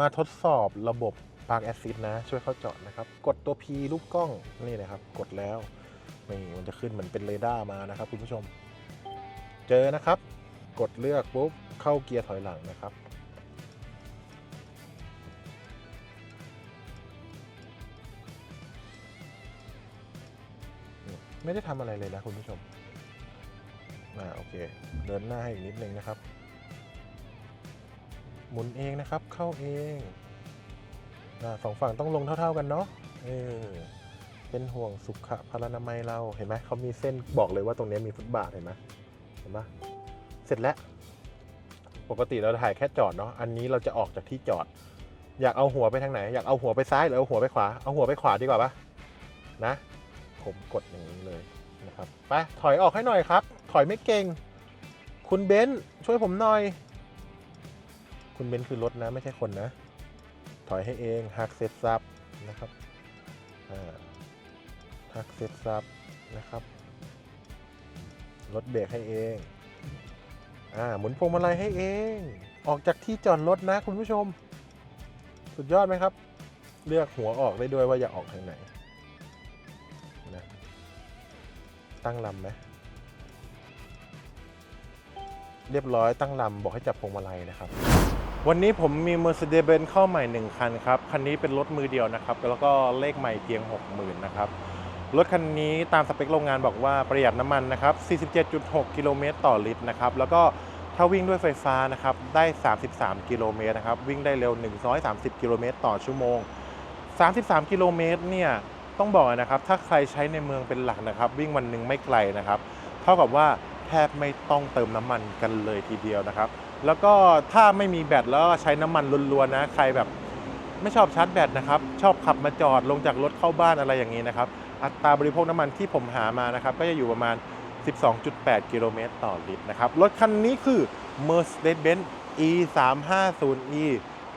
มาทดสอบระบบปาร์กแอซิดนะ ช่วยเข้าเจาะนะครับ กดตัว P ลูกกล้องนี่นะครับ กดแล้วนี่มันจะขึ้นเหมือนเป็นเรดาร์มานะครับ คุณผู้ชม เจอนะครับ กดเลือกปุ๊บเข้าเกียร์ถอยหลังนะครับ ไม่ได้ทำอะไรเลยนะคุณผู้ชมอ่าโอเค เดินหน้าให้อีกนิดนึงนะครับ หมุนเองนะครับ เข้าเองอสองฝั่งต้องลงเท่า ๆกันเนาะเออเป็นห่วงสุขพลานามัยเราเห็นไหมเขามีเส้นบอกเลยว่าตรงนี้มีฟุตบาทเห็นไหมเห็นไหมเสร็จแล้วปกติเราถ่ายแค่จอดเนาะอันนี้เราจะออกจากที่จอด อยากเอาหัวไปทางไหน อยากเอาหัวไปซ้ายหรือเอาหัวไปขวาเอาหัวไปขวาดีกว่าปะนะ ผมกดอย่างนี้เลยนะครับไปถอยออกให้หน่อยครับ ถอยไม่เก่ง คุณเบนซ์ช่วยผมหน่อย คุณเบนซ์คือรถนะไม่ใช่คนนะ ถอยให้เองหักเสร็จซับนะครับหักเสร็จซับนะครับรถเบรกให้เองอ่าหมุนพวงมาลัยให้เอง ออกจากที่จอดรถนะคุณผู้ชม สุดยอดไหมครับ เลือกหัวออกได้ด้วยว่าอยากออกทางไหนนะตั้งลำไหมเรียบร้อยตั้งลำบอกให้จับพวงมาลัยนะครับ วันนี้ผมมี Mercedes-Benz เข้าใหม่ 1 คันครับ คันนี้เป็นรถมือเดียวนะครับ แล้วก็เลขใหม่เพียง 60,000นะครับ รถคันนี้ตามสเปคโรงงานบอกว่าประหยัดน้ำมันนะครับ 47.6 กิโลเมตรต่อลิตรนะครับ แล้วก็ถ้าวิ่งด้วยไฟฟ้านะครับ ได้ 33 กิโลเมตรนะครับ วิ่งได้เร็ว 130 กิโลเมตรต่อชั่วโมง 33 กิโลเมตรเนี่ย ต้องบอกนะครับ ถ้าใครใช้ในเมืองเป็นหลักนะครับ วิ่งวันหนึ่งไม่ไกลนะครับ เท่ากับว่าแทบไม่ต้องเติมน้ำมันกันเลยทีเดียวนะครับ แล้วก็ถ้าไม่มีแบตแล้วใช้น้ำมันล้วนๆนะ ใครแบบไม่ชอบชาร์จแบตนะครับ ชอบขับมาจอดลงจากรถเข้าบ้านอะไรอย่างนี้นะครับ อัตราบริโภคน้ำมันที่ผมหามานะครับ ก็จะอยู่ประมาณ 12.8 กิโลเมตรต่อลิตรนะครับ รถคันนี้คือ Mercedes-Benz E350e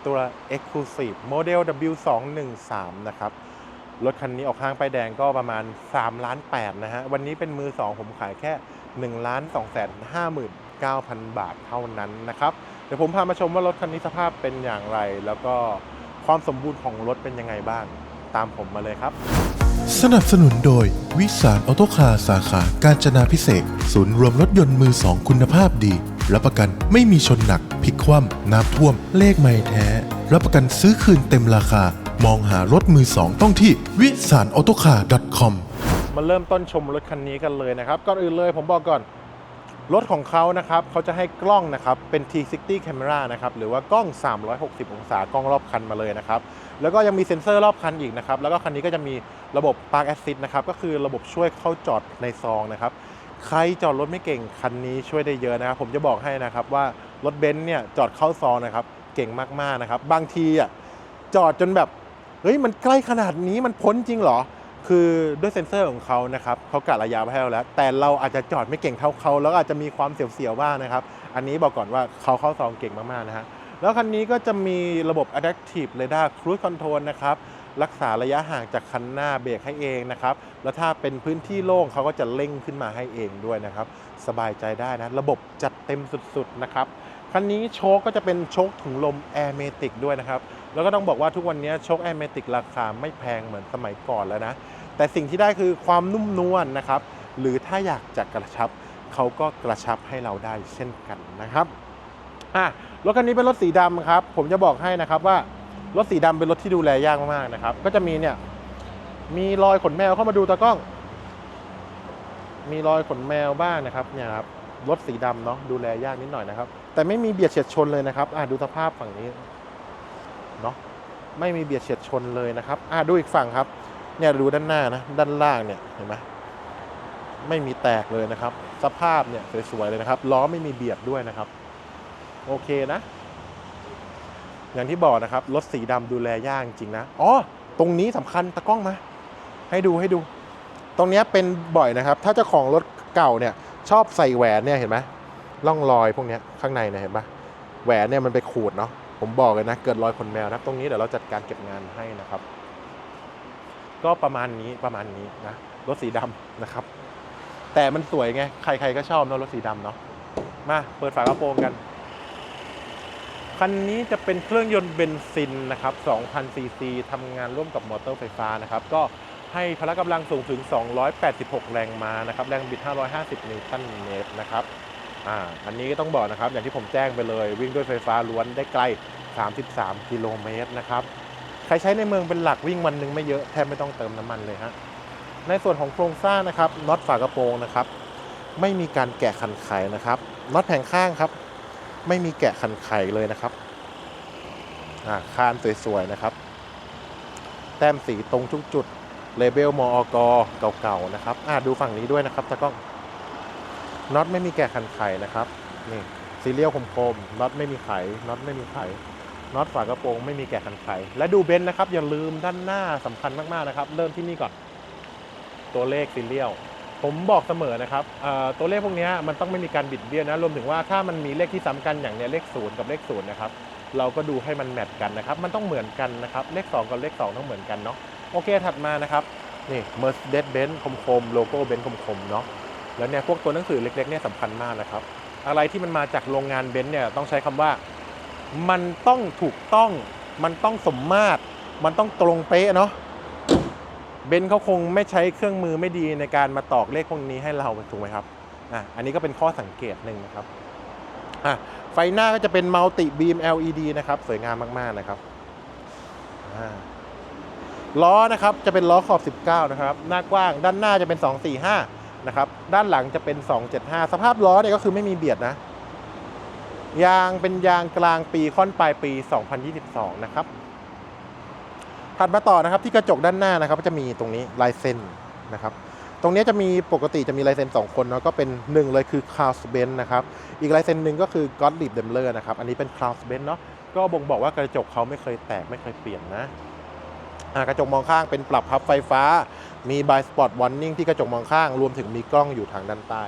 ตัว Exclusive Model W213 นะครับ รถคันนี้ออกห้างไปแดงก็ประมาณ3ล้าน8นะฮะ วันนี้เป็นมือ 2 ผมขายแค่1ล้าน2 5 0 0 0 0 9,000 บาทเท่านั้นนะครับ เดี๋ยวผมพามาชมว่ารถคันนี้สภาพเป็นอย่างไร แล้วก็ความสมบูรณ์ของรถเป็นยังไงบ้าง ตามผมมาเลยครับ สนับสนุนโดยวิสารออโตคาสาขา การจนาพิเศษ ศูนย์รวมรถยนต์มือสองคุณภาพดี รับประกันไม่มีชนหนักพิกคว่ำน้ำท่วม เลขไม่แท้ รับประกันซื้อคืนเต็มราคา มองหารถมือสองต้องที่วิสารออโตคา .com มาเริ่มต้นชมรถคันนี้กันเลยนะครับก่อนอื่นเลยผมบอกก่อน รถของเขานะครับเขาจะให้กล้องนะครับเป็น T60 Camera นะครับหรือว่ากล้อง 360 องศากล้องรอบคันมาเลยนะครับแล้วก็ยังมีเซ็นเซอร์รอบคันอีกนะครับแล้วก็คันนี้ก็จะมีระบบ Park Assist นะครับก็คือระบบช่วยเข้าจอดในซองนะครับใครจอดรถไม่เก่งคันนี้ช่วยได้เยอะนะครับผมจะบอกให้นะครับว่ารถเบนซ์เนี่ยจอดเข้าซองนะครับเก่งมากๆนะครับบางทีอะจอดจนแบบเฮ้ยมันใกล้ขนาดนี้มันพ้นจริงเหรอ คือด้วยเซ็นเซอร์ของเขานะครับเขากะระยะไว้ให้เราแล้ว แต่เราอาจจะจอดไม่เก่งเท่าเขาแล้วอาจจะมีความเสียวๆบ้างนะครับ อันนี้บอกก่อนว่าเขาเข้าซองเก่งมากๆนะฮะแล้วคันนี้ก็จะมีระบบ Adaptive Radar Cruise Control นะครับรักษาระยะห่างจากคันหน้าเบรกให้เองนะครับ แล้วถ้าเป็นพื้นที่โล่งเขาก็จะเร่งขึ้นมาให้เองด้วยนะครับ สบายใจได้นะ ระบบจัดเต็มสุดๆนะครับ คันนี้โชคก็จะเป็นโชคถุงลม Air m a t i c ด้วยนะครับ แล้วก็ต้องบอกว่าทุกวันนี้โชค Air m a t i c ราคาไม่แพงเหมือนสมัยก่อนแล้วนะ แต่สิ่งที่ได้คือความนุ่มนวลนะครับ หรือถ้าอยากจะกระชับเขาก็กระชับให้เราได้เช่นกันนะครับอะรถคันนี้เป็นรถสีดำครับ ผมจะบอกให้นะครับว่ารถสีดำเป็นรถที่ดูแลยากมากนะครับ ก็จะมีเนี่ย มีรอยขนแมวเข้ามาดูตากล้อง มีรอยขนแมวบ้างนะครับ เนี่ยครับรถสีดำเนาะดูแลยากนิดหน่อยนะครับ แต่ไม่มีเบียดเฉียดชนเลยนะครับอะดูสภาพฝั่งนี้เนาะไม่มีเบียดเฉียดชนเลยนะครับอะดูอีกฝั่งครับ เนี่ยดูด้านหน้านะด้านล่างเนี่ยเห็นไหมไม่มีแตกเลยนะครับ สภาพเนี่ยสวยๆเลยนะครับล้อไม่มีเบียดด้วยนะครับ โอเคนะ อย่างที่บอกนะครับรถสีดำดูแลยากจริงนะอ๋อตรงนี้สำคัญตะกล้องมา ให้ดูให้ดู ตรงเนี้ยเป็นบ่อยนะครับ ถ้าเจ้าของรถเก่าเนี่ย ชอบใส่แหวนเนี่ยเห็นไหมร่องรอยพวกเนี้ยข้างในเนี่ยเห็นปะแหวนเนี่ยมันไปขูดเนาะผมบอกเลยนะ เกิดรอยขนแมวนะตรงนี้เดี๋ยวเราจัดการเก็บงานให้นะครับ ก็ประมาณนี้ประมาณนี้นะรถสีดำนะครับ แต่มันสวยไง ใครๆก็ชอบเนอะรถสีดำเนาะมาเปิดฝากระโปรงกัน คันนี้จะเป็นเครื่องยนต์เบนซินนะครับ2,000ซีซีทำงานร่วมกับมอเตอร์ไฟฟ้านะครับ ก็ให้พละกำลังสูงถึง 286 แรงม้านะครับ แรงบิด 550 นิวตันเมตรนะครับอ่าอันนี้ก็ต้องบอกนะครับ อย่างที่ผมแจ้งไปเลย วิ่งด้วยไฟฟ้าล้วนได้ไกล 33 กิโลเมตรนะครับ ใครใช้ในเมืองเป็นหลักวิ่งวันหนึ่งไม่เยอะแทบไม่ต้องเติมน้ำมันเลยฮะในส่วนของโครงสร้างนะครับน็อตฝากระโปรงนะครับ ไม่มีการแกะขันไขนะครับน็อตแผงข้างครับ ไม่มีแกะขันไขเลยนะครับอ่าคานสวยๆนะครับ แต้มสีตรงทุกจุดเลเบลมออกเก่าๆนะครับอ่าดูฝั่งนี้ด้วยนะครับตากล้องน็อตไม่มีแกะขันไขนะครับนี่ซีเรียลคมๆน็อตไม่มีไขน็อตไม่มีไข น็อตฝากระโปรงไม่มีแกะขันไขและดูเบนซ์นะครับอย่าลืมด้านหน้าสำคัญมากๆนะครับ เริ่มที่นี่ก่อน ตัวเลขซีเรียลผมบอกเสมอนะครับตัวเลขพวกนี้มันต้องไม่มีการบิดเบี้ยนะรวมถึงว่าถ้ามันมีเลขที่ซ้ำกันอย่างเนี้ยเลขศูนย์กับเลขศูนย์นะครับเราก็ดูให้มันแมทกันนะครับ มันต้องเหมือนกันนะครับ เลข 2 กับเลข 2 ต้องเหมือนกันเนาะโอเคถัดมานะครับ นี่ Mercedes-Benz คมๆโลโก้ Benz คมๆเนาะแล้วเนี่ยพวกตัวหนังสือเล็กๆเนี่ยสำคัญมากนะครับ อะไรที่มันมาจากโรงงานเบนซ์เนี่ยต้องใช้คำว่า มันต้องถูกต้อง มันต้องสมมาตร มันต้องตรงเป๊ะเนาะเบนเขาคงไม่ใช้เครื่องมือไม่ดีในการมาตอกเลขพวกนี้ให้เราถูกไหมครับอะอันนี้ก็เป็นข้อสังเกตหนึ่งนะครับอะไฟหน้าก็จะเป็นมัลติบีม LED นะครับสวยงามมากๆนะครับล้อนะครับจะเป็นล้อขอบ 19 นะครับ หน้ากว้างด้านหน้าจะเป็น 245 นะครับ ด้านหลังจะเป็น 275 สภาพล้อเนี่ยก็คือไม่มีเบียดนะ ยางเป็นยางกลางปีค่อนปลายปี 2022 นะครับ ถัดมาต่อนะครับที่กระจกด้านหน้านะครับ ก็จะมีตรงนี้ลายเซ็นนะครับ ตรงนี้จะมีปกติจะมีลายเซ็น 2 คนเนาะก็เป็นหนึ่งเลยคือคาร์สเบนนะครับ อีกลายเซ็นหนึ่งก็คือ g o t l i b d e m l e r นะครับ อันนี้เป็นคาร์สเบนเนาะก็บ่งบอกว่ากระจกเขาไม่เคยแตกไม่เคยเปลี่ยนนะกระจกมองข้างเป็นปรับพับไฟฟ้า มีบายสปอตวอร์นิ่งที่กระจกมองข้าง รวมถึงมีกล้องอยู่ทางด้านใต้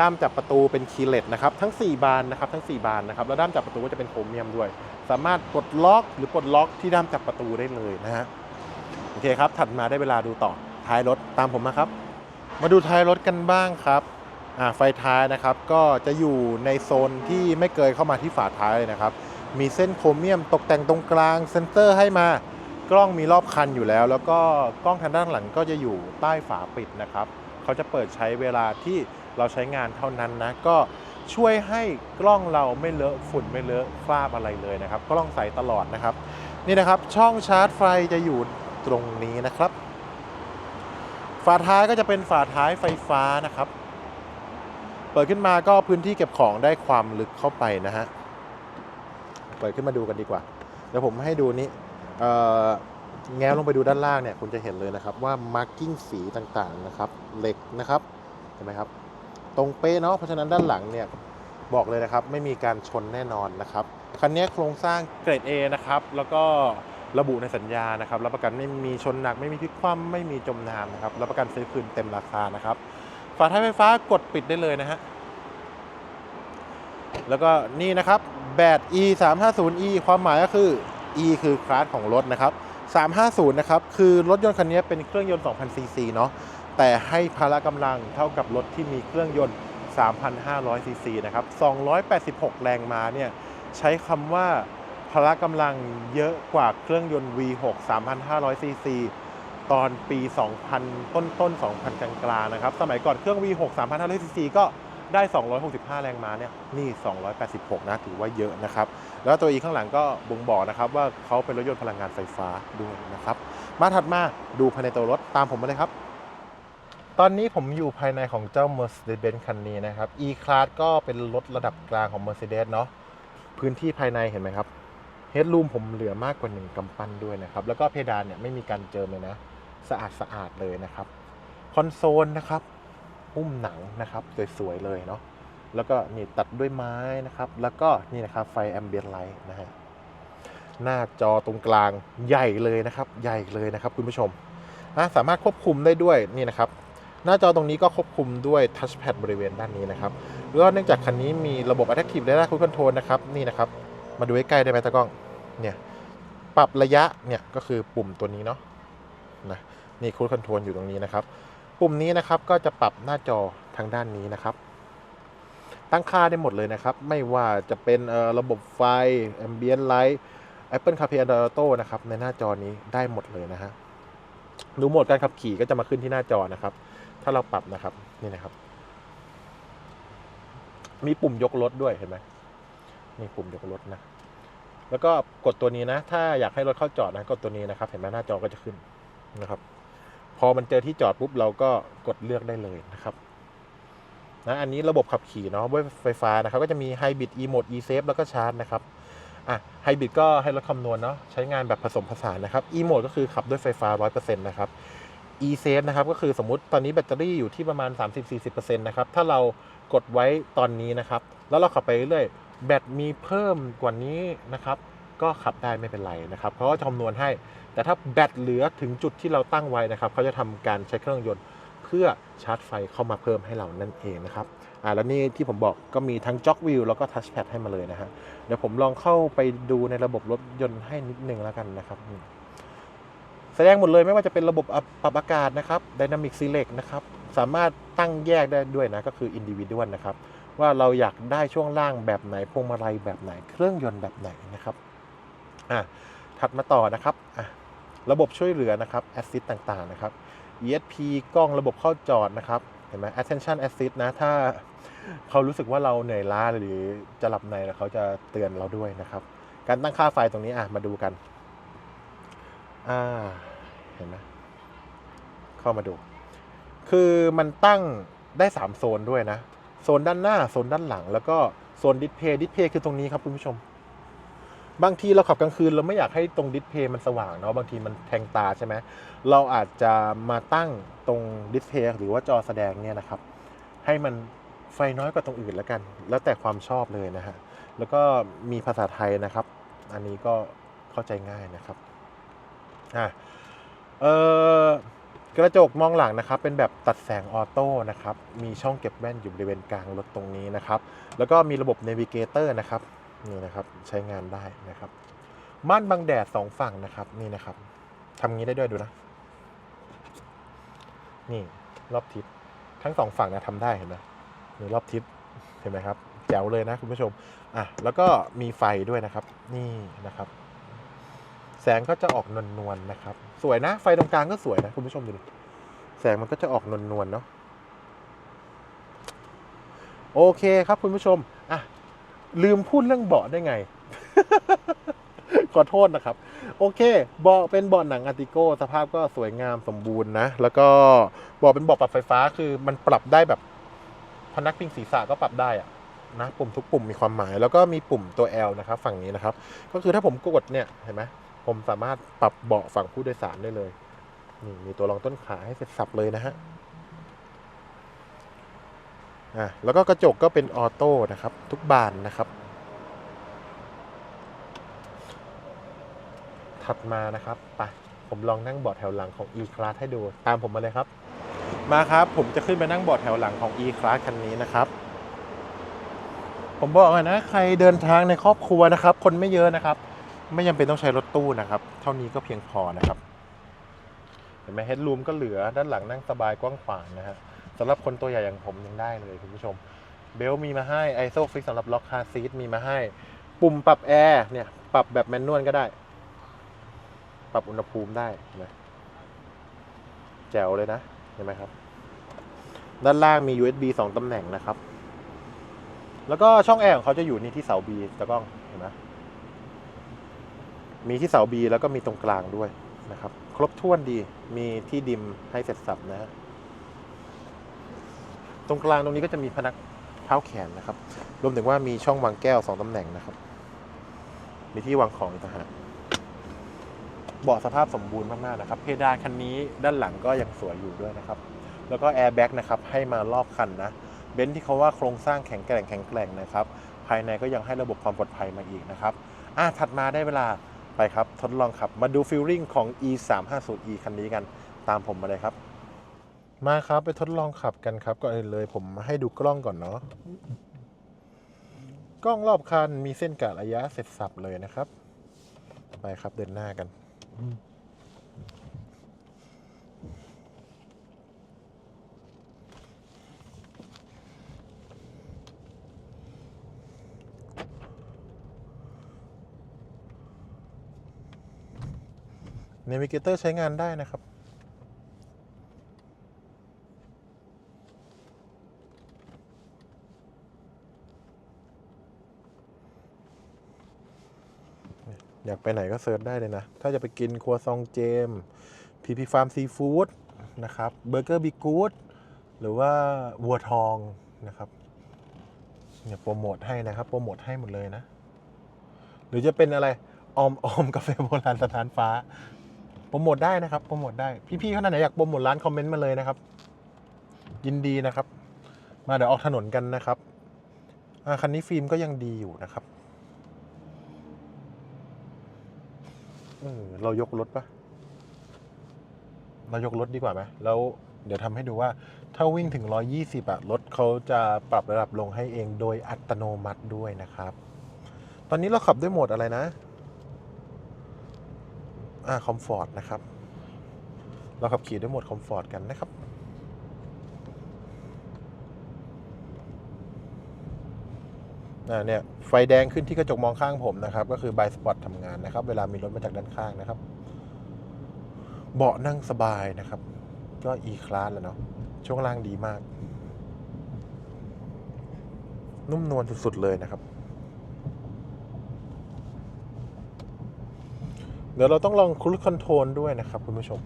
ด้ามจับประตูเป็นคีเลสนะครับทั้ง 4 บานนะครับทั้ง 4 บานนะครับแล้วด้ามจับประตูก็จะเป็นโครเมียมด้วย สามารถกดล็อกหรือปลดล็อกที่ด้ามจับประตูได้เลยนะฮะโอเคครับถัดมาได้เวลาดูต่อท้ายรถตามผมมาครับ มาดูท้ายรถกันบ้างครับอ่าไฟท้ายนะครับก็จะอยู่ในโซนที่ไม่เกินเข้ามาที่ฝาท้ายเลยนะครับมีเส้นโครเมียมตกแต่งตรงกลางเซนเตอร์ให้มากล้องมีรอบคันอยู่แล้ว แล้วก็กล้องทางด้านหลังก็จะอยู่ใต้ฝาปิดนะครับเขาจะเปิดใช้เวลาที่ เราใช้งานเท่านั้นนะ ก็ช่วยให้กล้องเราไม่เลอะฝุ่นไม่เลอะคราบอะไรเลยนะครับ กล้องใสตลอดนะครับ นี่นะครับช่องชาร์จไฟจะอยู่ตรงนี้นะครับ ฝาท้ายก็จะเป็นฝาท้ายไฟฟ้านะครับ เปิดขึ้นมาก็พื้นที่เก็บของได้ความลึกเข้าไปนะฮะเปิดขึ้นมาดูกันดีกว่า เดี๋ยวผมให้ดูนี้แง้มลงไปดูด้านล่างเนี่ยคุณจะเห็นเลยนะครับว่ามาร์กิ้งสีต่างๆนะครับเหล็กนะครับเห็นไหมครับ ตรงเป๊ะเนาะเพราะฉะนั้นด้านหลังเนี่ยบอกเลยนะครับไม่มีการชนแน่นอนนะครับคันนี้โครงสร้างเกรด A นะครับแล้วก็ระบุในสัญญานะครับรับประกันไม่มีชนหนักไม่มีพลิกคว่ำไม่มีจมน้ำนะครับรับประกันซื้อคืนเต็มราคานะครับฝาท้ายไฟฟ้ากดปิดได้เลยนะฮะแล้วก็นี่นะครับแบต e 3 5 0 e ความหมายก็คือ e คือคลาสของรถนะครับ350นะครับคือรถยนต์คันนี้เป็นเครื่องยนต์ 2,000ซีซีเนาะ แต่ให้พละกำลังเท่ากับรถที่มีเครื่องยนต์ 3,500 ซีซีนะครับ 286 แรงม้าเนี่ยใช้คำว่าพละกำลังเยอะกว่าเครื่องยนต์ V6 3,500 ซีซีตอนปี 2000 ต้นต้น 2,000 กลางๆนะครับ สมัยก่อนเครื่อง V6 3,500 ซีซีก็ได้ 265 แรงม้าเนี่ย นี่ 286 นะ ถือว่าเยอะนะครับ แล้วตัว E ข้างหลังก็บ่งบอกนะครับ ว่าเขาเป็นรถยนต์พลังงานไฟฟ้าด้วยนะครับ มาถัดมาดูภายในตัวรถตามผมมาเลยครับ ตอนนี้ผมอยู่ภายในของเจ้า Mercedes-Benz คันนี้นะครับ E-Class ก็เป็นรถระดับกลางของ Mercedes เนาะพื้นที่ภายในเห็นไหมครับ Headroom ผมเหลือมากกว่าหนึ่งกำปั้นด้วยนะครับ แล้วก็เพดานเนี่ยไม่มีการเจิมเลยนะ สะอาดสะอาดเลยนะครับ คอนโซลนะครับหุ้มหนังนะครับสวยๆเลยเนาะแล้วก็นี่ตัดด้วยไม้นะครับ แล้วก็นี่นะครับไฟแอมเบียนไลท์นะฮะหน้าจอตรงกลางใหญ่เลยนะครับ ใหญ่เลยนะครับ คุณผู้ชมสามารถควบคุมได้ด้วยนี่นะครับ หน้าจอตรงนี้ก็ควบคุมด้วยทัชแพดบริเวณด้านนี้นะครับแล้วเนื่องจากคันนี้มีระบบ Adaptive Data Cruise Control นะครับนี่นะครับ มาดูใใกล้ได้ไหมตากล้องเนี่ยปรับระยะเนี่ยก็คือปุ่มตัวนี้เนาะนะนี่ Cruise Control อยู่ตรงนี้นะครับ ปุ่มนี้นะครับก็จะปรับหน้าจอทางด้านนี้นะครับ ตั้งค่าได้หมดเลยนะครับ ไม่ว่าจะเป็นระบบไฟ Ambient Light Apple CarPlay Android Auto นะครับในหน้าจอนี้ได้หมดเลยนะฮะดูโหมดการขับขี่ก็จะมาขึ้นที่หน้าจอนะครับ ถ้าเราปรับนะครับนี่นะครับ มีปุ่มยกรถด้วยเห็นไหมมีปุ่มยกรถนะ แล้วก็กดตัวนี้นะ ถ้าอยากให้รถเข้าจอดนะกดตัวนี้นะครับ เห็นไหมหน้าจอก็จะขึ้นนะครับ พอมันเจอที่จอดปุ๊บเราก็กดเลือกได้เลยนะครับนะอันนี้ระบบขับขี่เนาะด้วยไฟฟ้านะครับ ก็จะมี Hybrid e mode e safe แล้วก็ชาร์จนะครับอะ Hybrid ก็ให้รถคำนวณเนาะใช้งานแบบผสมผสานนะครับ e mode ก็คือขับด้วยไฟฟ้า 100%นะครับ e safe นะครับก็คือสมมติตอนนี้แบตเตอรี่อยู่ที่ประมาณ 30-40%นะครับถ้าเรากดไว้ตอนนี้นะครับ แล้วเราขับไปเรื่อยๆแบตมีเพิ่มกว่านี้นะครับ ก็ขับได้ไม่เป็นไรนะครับเขาก็จะคำนวณให้ แต่ถ้าแบตเหลือถึงจุดที่เราตั้งไว้นะครับเขาจะทำการใช้เครื่องยนต์เพื่อชาร์จไฟเข้ามาเพิ่มให้เรานั่นเองนะครับอ่าแล้วนี่ที่ผมบอกก็มีทั้งจ็อกวิวแล้วก็ทัชแพดให้มาเลยนะฮะเดี๋ยวผมลองเข้าไปดูในระบบรถยนต์ให้นิดนึงแล้วกันนะครับ แสดงหมดเลยไม่ว่าจะเป็นระบบปรับอากาศนะครับ Dynamic Select นะครับ สามารถตั้งแยกได้ด้วยนะ ก็คือ Individual นะครับ ว่าเราอยากได้ช่วงล่างแบบไหนพวงมาลัยแบบไหน เครื่องยนต์แบบไหนนะครับอะถัดมาต่อนะครับอะระบบช่วยเหลือนะครับ Assist ต่างๆนะครับ ESP กล้องระบบเข้าจอดนะครับเห็นไหม Attention Assist นะ ถ้าเขารู้สึกว่าเราเหนื่อยล้าหรือจะหลับในเขาจะเตือนเราด้วยนะครับ การตั้งค่าไฟตรงนี้อะมาดูกัน อ่า เห็นไหมเข้ามาดู คือมันตั้งได้ 3 โซนด้วยนะ โซนด้านหน้า โซนด้านหลัง แล้วก็โซนดิสเพย์ดิสเพย์คือตรงนี้ครับคุณผู้ชม บางทีเราขับกลางคืนเราไม่อยากให้ตรงดิสเพย์มันสว่างเนาะ บางทีมันแทงตาใช่ไหม เราอาจจะมาตั้งตรงดิสเพย์หรือว่าจอแสดงเนี่ยนะครับ ให้มันไฟน้อยกว่าตรงอื่นแล้วกัน แล้วแต่ความชอบเลยนะฮะ แล้วก็มีภาษาไทยนะครับ อันนี้ก็เข้าใจง่ายนะครับ อะเออกระจกมองหลังนะครับเป็นแบบตัดแสงออโต้นะครับมีช่องเก็บแว่นอยู่บริเวณกลางรถตรงนี้นะครับ แล้วก็มีระบบ Navigator นะครับนี่นะครับใช้งานได้นะครับ ม่านบังแดดสองฝั่งนะครับนี่นะครับทำงี้ได้ด้วยดูนะ นี่รอบทิศทั้งสองฝั่งนะทำได้เห็นไหมนี่รอบทิศเห็นไหมครับแจ๋วเลยนะคุณผู้ชมอะแล้วก็มีไฟด้วยนะครับ นี่นะครับ แสงก็จะออกนวลๆนะครับ สวยนะ ไฟตรงกลางก็สวยนะคุณผู้ชมดูดิแสงมันก็จะออกนวลๆเนาะโอเคครับคุณผู้ชมอะลืมพูดเรื่องเบาะได้ไง ขอโทษนะครับ โอเคเบาะเป็นเบาะหนังอาร์ติโก้สภาพก็สวยงามสมบูรณ์นะ แล้วก็เบาะเป็นเบาะปรับไฟฟ้าคือมันปรับได้แบบพนักพิงศีรษะก็ปรับได้อะนะปุ่มทุกปุ่มมีความหมาย แล้วก็มีปุ่มตัว L นะครับ ฝั่งนี้นะครับ ก็คือถ้าผมกดเนี่ยเห็นไหม ผมสามารถปรับเบาะฝั่งผู้โดยสารได้เลยนี่มีตัวรองต้นขาให้เสร็จสับเลยนะฮะอะแล้วก็กระจกก็เป็นออโต้นะครับ ทุกบานนะครับ ถัดมานะครับไปผมลองนั่งเบาะแถวหลังของ e-class ให้ดู ตามผมมาเลยครับ มาครับผมจะขึ้นไปนั่งเบาะแถวหลังของ e-class คันนี้นะครับ ผมบอกเลยนะ ใครเดินทางในครอบครัวนะครับ คนไม่เยอะนะครับ ไม่จำเป็นต้องใช้รถตู้นะครับ เท่านี้ก็เพียงพอนะครับ เห็นไหมเฮดรูมก็เหลือด้านหลังนั่งสบายกว้างขวางนะฮะสำหรับคนตัวใหญ่อย่างผมยังได้เลยคุณผู้ชม เบลมีมาให้ไอโซฟิกสำหรับล็อกคาซีทมีมาให้ ปุ่มปรับแอร์เนี่ยปรับแบบแมนนวลก็ได้ ปรับอุณหภูมิได้นไหมแจ๋วเลยนะเห็นไหมครับ ด้านล่างมี USB 2ตำแหน่งนะครับ แล้วก็ช่องแอร์ของเขาจะอยู่นี่ที่เสา B ตะก้องเห็นไหม มีที่เสา B แล้วก็มีตรงกลางด้วยนะครับ ครบถ้วนดีมีที่ดิมให้เสร็จสับนะฮะตรงกลางตรงนี้ก็จะมีพนักเท้าแขนนะครับ รวมถึงว่ามีช่องวางแก้วสองตำแหน่งนะครับ มีที่วางของอีกต่างหากเบาะสภาพสมบูรณ์มากๆนะครับ เพดานคันนี้ด้านหลังก็ยังสวยอยู่ด้วยนะครับ แล้วก็แอร์แบ็กนะครับให้มารอบคันนะ เบนซ์ที่เขาว่าโครงสร้างแข็งแกร่งแข็งแกร่งนะครับ ภายในก็ยังให้ระบบความปลอดภัยมาอีกนะครับอะถัดมาได้เวลา ไปครับ ทดลองขับมาดูฟิลลิ่งของ e 3 5 0 e คันนี้กันตามผมมาเลยครับ มาครับไปทดลองขับกันครับก่อนอื่นเลยผมให้ดูกล้องก่อนเนาะกล้องรอบคันมีเส้นกะระยะเสร็จสับเลยนะครับ ไปครับเดินหน้ากัน Navigator ใช้งานได้นะครับ อยากไปไหนก็เซิร์ชได้เลยนะ ถ้าจะไปกินครัวซองเจม พีพีฟาร์มซีฟู้ดนะครับ เบอร์เกอร์บิกูดหรือว่าวัวทองนะครับเนี่ยโปรโมทให้นะครับ โปรโมทให้หมดเลยนะ หรือจะเป็นอะไรออมออมกาแฟโบราณสถานฟ้า โปรโมทได้นะครับโปรโมทได้ พี่ๆเขาไหนอยากโปรโมทร้านคอมเมนต์มาเลยนะครับ ยินดีนะครับ มาเดี๋ยวออกถนนกันนะครับอ่าคันนี้ฟิล์มก็ยังดีอยู่นะครับเออเรายกรถปะเรายกรถดีกว่าไหมแล้วเดี๋ยวทำให้ดูว่า ถ้าวิ่งถึง 120อะรถเขาจะปรับระดับลงให้เองโดยอัตโนมัติด้วยนะครับ ตอนนี้เราขับด้วยโหมดอะไรนะ อ่าคอมฟอร์ตนะครับ เราขับขี่ด้วยโหมดคอมฟอร์ตกันนะครับอ่าเนี่ยไฟแดงขึ้นที่กระจกมองข้างผมนะครับ ก็คือไบสปอตทำงานนะครับ เวลามีรถมาจากด้านข้างนะครับ เบาะนั่งสบายนะครับ ก็ E class แล้วเนาะช่วงล่างดีมาก นุ่มนวลสุดๆเลยนะครับ ดี๋ยวเราต้องลองครู i คอนโทรลด้วยนะครับคุณผู้ชม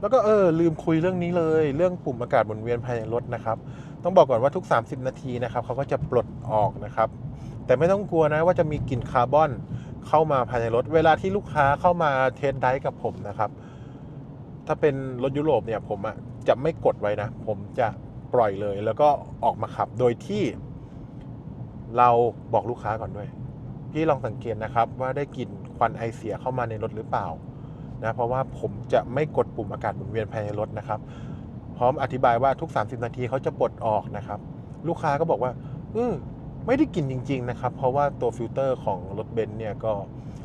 แล้วก็เออลืมคุยเรื่องนี้เลย เรื่องปุ่มอากาศหมุนเวียนภายในรถนะครับ ต้องบอกก่อนว่าทุก 30 นาทีนะครับเขาก็จะปลดออกนะครับ แต่ไม่ต้องกลัวนะว่าจะมีกลิ่นคาร์บอนเข้ามาภายในรถ เวลาที่ลูกค้าเข้ามาเทสไดกับผมนะครับ ถ้าเป็นรถยุโรปเนี่ยผมอะจะไม่กดไว้นะ ผมจะปล่อยเลย แล้วก็ออกมาขับโดยที่ เราบอกลูกค้าก่อนด้วย พี่ลองสังเกตนะครับว่าได้กลิ่น วันไอเสียเข้ามาในรถหรือเปล่านะเพราะว่าผมจะไม่กดปุ่มอากาศหมุนเวียนภายในรถนะครับ พร้อมอธิบายว่าทุก 30 นาทีเขาจะปลดออกนะครับ ลูกค้าก็บอกว่าเออไม่ได้กลิ่นจริง ๆ นะครับ เพราะว่าตัวฟิลเตอร์ของรถเบนซ์เนี่ยก็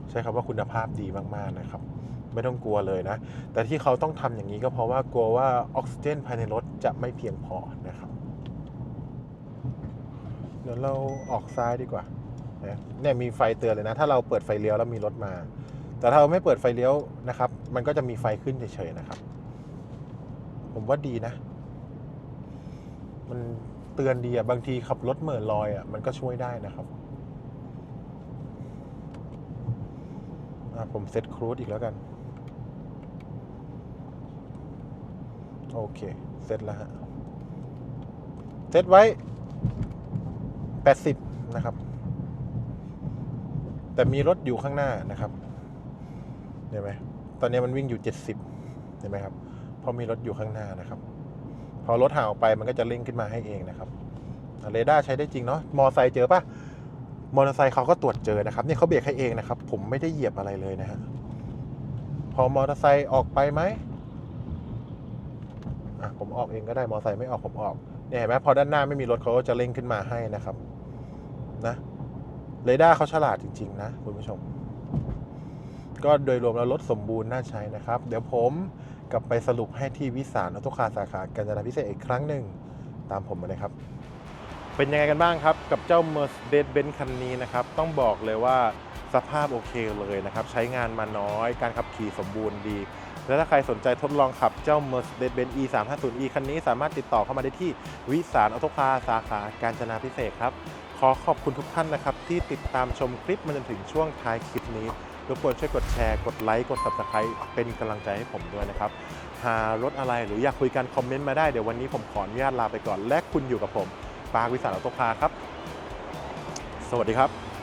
ใช้คำว่าคุณภาพดีมากๆนะครับ ไม่ต้องกลัวเลยนะ แต่ที่เขาต้องทำอย่างนี้ก็เพราะว่ากลัวว่าออกซิเจนภายในรถจะไม่เพียงพอนะครับ เดี๋ยวเราออกซ้ายดีกว่า นะเนี่ยมีไฟเตือนเลยนะ ถ้าเราเปิดไฟเลี้ยวแล้วมีรถมา แต่ถ้าเราไม่เปิดไฟเลี้ยวนะครับ มันก็จะมีไฟขึ้นเฉยๆนะครับ ผมว่าดีนะ มันเตือนดีอะบางทีขับรถเหม่อลอยอะมันก็ช่วยได้นะครับผมเซตครูดอีกแล้วกัน โอเค เซตแล้วฮะ เซตไว้ 80 นะครับ แต่มีรถอยู่ข้างหน้านะครับเห็นไหมตอนนี้มันวิ่งอยู่ 70เห็นไหมครับเพราะมีรถอยู่ข้างหน้านะครับ พอรถห่างออกไปมันก็จะเร่งขึ้นมาให้เองนะครับเรดาร์ใช้ได้จริงเนาะมอไซค์เจอปะมอเตอร์ไซค์เขาก็ตรวจเจอนะครับนี่เขาเบรกให้เองนะครับ ผมไม่ได้เหยียบอะไรเลยนะฮะพอมอเตอร์ไซค์ออกไปไหมอะผมออกเองก็ได้มอเตอร์ไซค์ไม่ออกผมออกเนี่ยเห็นไหมพอด้านหน้าไม่มีรถเขาก็จะเร่งขึ้นมาให้นะครับ นะ เรดาร์เขาฉลาดจริง ๆ นะ คุณผู้ชม ก็โดยรวมแล้วรถสมบูรณ์น่าใช้นะครับ เดี๋ยวผมกลับไปสรุปให้ที่วิสารออโตคาสาขากาญจนาพิเศษอีกครั้งหนึ่งตามผมมาเลยครับ เป็นยังไงกันบ้างครับ กับเจ้า Mercedes-Benz คันนี้นะครับ ต้องบอกเลยว่าสภาพโอเคเลยนะครับ ใช้งานมาน้อย การขับขี่สมบูรณ์ดี และถ้าใครสนใจทดลองขับเจ้า Mercedes-Benz E 3 5 0 E คันนี้สามารถติดต่อเข้ามาได้ที่วิสารออโตคาสาขาการจนาพิเศษครับ ขอขอบคุณทุกท่านนะครับ ที่ติดตามชมคลิปมาจนถึงช่วงท้ายคลิปนี้รบกวนช่วยกดแชร์ กดไลค์ กด subscribe เป็นกำลังใจให้ผมด้วยนะครับ หารถอะไรหรืออยากคุยกันคอมเมนต์มาได้ เดี๋ยววันนี้ผมขออนุญาตลาไปก่อน และคุณอยู่กับผม ปาร์ควิสารออโตคาครับ สวัสดีครับ